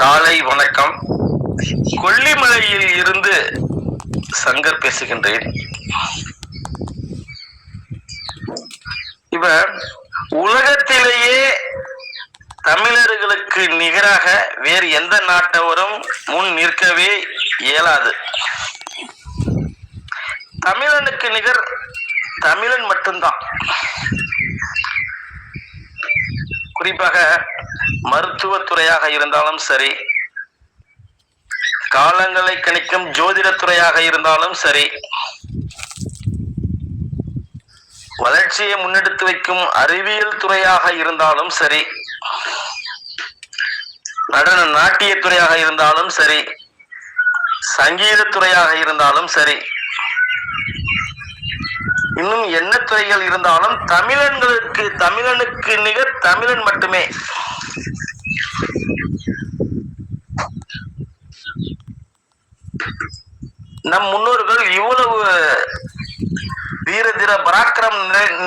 காலை வணக்கம். கொல்லிமலையில் இருந்து சங்கர் பேசுகின்றேன். இவர் உலகத்திலேயே தமிழர்களுக்கு நிகராக வேறு எந்த நாட்டவரும் முன் நிற்கவே இயலாது. தமிழனுக்கு நிகர் தமிழன் மட்டும்தான். குறிப்பாக மருத்துவத்துறையாக இருந்தாலும் சரி காலங்களை கணிக்கும் ஜோதிடத்துறையாக இருந்தாலும் சரி வளர்ச்சியை முன்னெடுத்து வைக்கும் அறிவியல் துறையாக இருந்தாலும் சரி நடன நாட்டியத்துறையாக இருந்தாலும் சரி சங்கீத துறையாக இருந்தாலும் சரி இன்னும் என்ன துறைகள் இருந்தாலும் தமிழன்களுக்கு தமிழனுக்கு நிகர் தமிழன் மட்டுமே. நம் முன்னோர்கள் இவ்வளவு வீர தீர பராக்கிரம்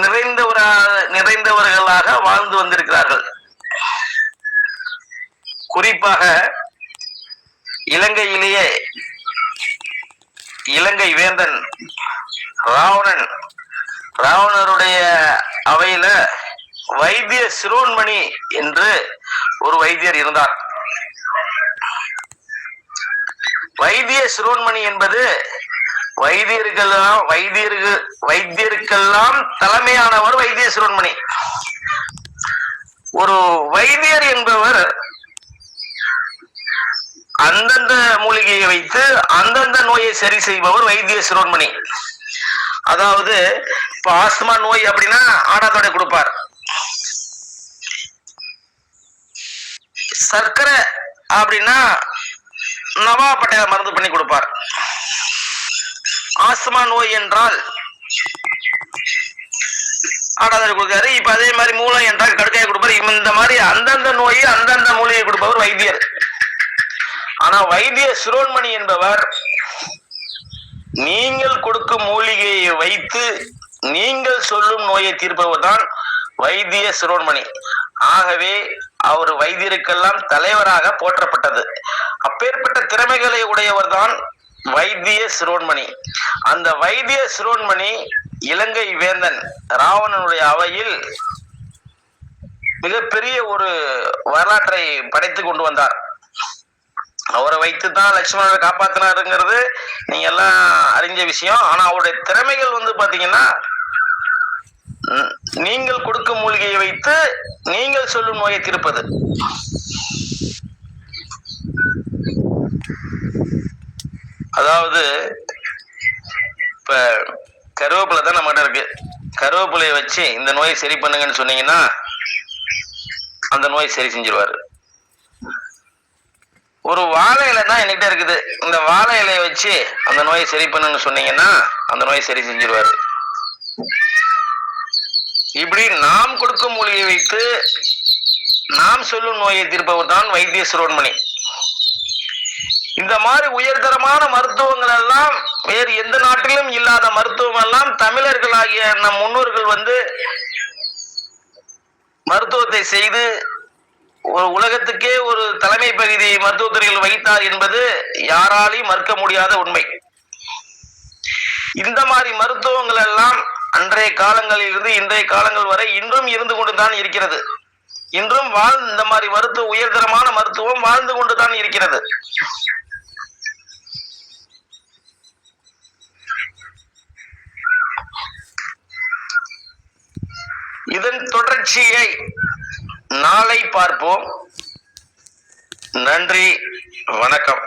நிறைந்தவராக நிறைந்தவர்களாக வாழ்ந்து வந்திருக்கிறார்கள். குறிப்பாக இலங்கையிலேயே இலங்கை வேந்தன் ராவணன் ராவணருடைய அவையில வைத்திய சிரோன்மணி என்று ஒரு வைத்தியர் இருந்தார். வைத்திய சிரோன்மணி என்பது வைத்தியர்களெல்லாம் வைத்தியர்கள் வைத்தியருக்கெல்லாம் தலைமையானவர் வைத்திய சிரோன்மணி. ஒரு வைத்தியர் என்பவர் அந்தந்த மூலிகையை வைத்து அந்தந்த நோயை சரி செய்பவர் வைத்திய சிரோன்மணி. அதாவது இப்ப ஆஸ்துமா நோய் அப்படின்னா ஆடாதொடை கொடுப்பார். சர்க்கரை அப்படின்னா நவாப்பட்டையில மருந்து பண்ணி கொடுப்பார். ஆஸ்துமா நோய் என்றால் ஆடாதரை கொடுக்காரு. இப்ப அதே மாதிரி மூலம் என்றால் கடுக்காயை கொடுப்பாரு. இந்த மாதிரி அந்தந்த நோயை அந்தந்த மூலிகை கொடுப்பவர் வைத்தியர். ஆனா வைத்திய சிரோன்மணி என்பவர் நீங்கள் கொடுக்கும் மூலிகையை வைத்து நீங்கள் சொல்லும் நோயை தீர்ப்பவர் தான் வைத்திய சிரோன்மணி. ஆகவே அவர் வைத்தியருக்கெல்லாம் தலைவராக போற்றப்பட்டது. அப்பேற்பட்ட திறமைகளை உடையவர் தான் வைத்திய சிரோன்மணி. அந்த வைத்திய சிரோன்மணி இலங்கை வேந்தன் ராவணனுடைய அவையில் மிகப்பெரிய ஒரு வரலாற்றை படைத்து கொண்டு வந்தார். அவரை வைத்து தான் லட்சுமணரை காப்பாத்தினாருங்கிறது நீங்க எல்லாம் அறிஞ்ச விஷயம். ஆனா அவருடைய திறமைகள் வந்து பாத்தீங்கன்னா நீங்கள் கொடுக்கும் மூலிகையை வைத்து நீங்கள் சொல்லும் நோயை தீர்ப்பது. அதாவது இப்ப கருவேப்பிலை தான் நம்மகிட்ட இருக்கு. கருவேப்பிலையை வச்சு இந்த நோயை சரி பண்ணுங்கன்னு சொன்னீங்கன்னா அந்த நோய் சரி செஞ்சிருவாரு. ஒரு வாழை இலை தான் என்கிட்ட இருக்குது. இந்த வாழை இலையை வச்சு அந்த நோயை சரி பண்ணுன்னு சொன்னீங்கன்னா அந்த நோயை சரி செஞ்சிருவாரு. இப்படி நாம் கொடுக்கும் மூலிகை வைத்து நாம் சொல்லும் நோயை தீர்ப்பவர் தான் வைத்திய சிரோன்மணி. இந்த மாதிரி உயர்தரமான மருத்துவங்கள் எல்லாம் வேறு எந்த நாட்டிலும் இல்லாத மருத்துவம் எல்லாம் தமிழர்களாகிய நம் முன்னோர்கள் வந்து மருத்துவத்தை செய்து ஒரு உலகத்துக்கே ஒரு தலைமை பகுதி மருத்துவத்துறையில் வைத்தார் என்பது யாராலையும் மறுக்க முடியாத உண்மை. இந்த மாதிரி மருத்துவங்கள் எல்லாம் அன்றைய காலங்களில் இருந்து இன்றைய காலங்கள் வரை இன்றும் இருந்து கொண்டுதான் இருக்கிறது. இன்றும் வாழ் இந்த மாதிரி மருத்துவ உயர்தரமான மருத்துவம் வாழ்ந்து கொண்டுதான் இருக்கிறது. இதன் தொடர்ச்சியை நாளை பார்ப்போம். நன்றி வணக்கம்.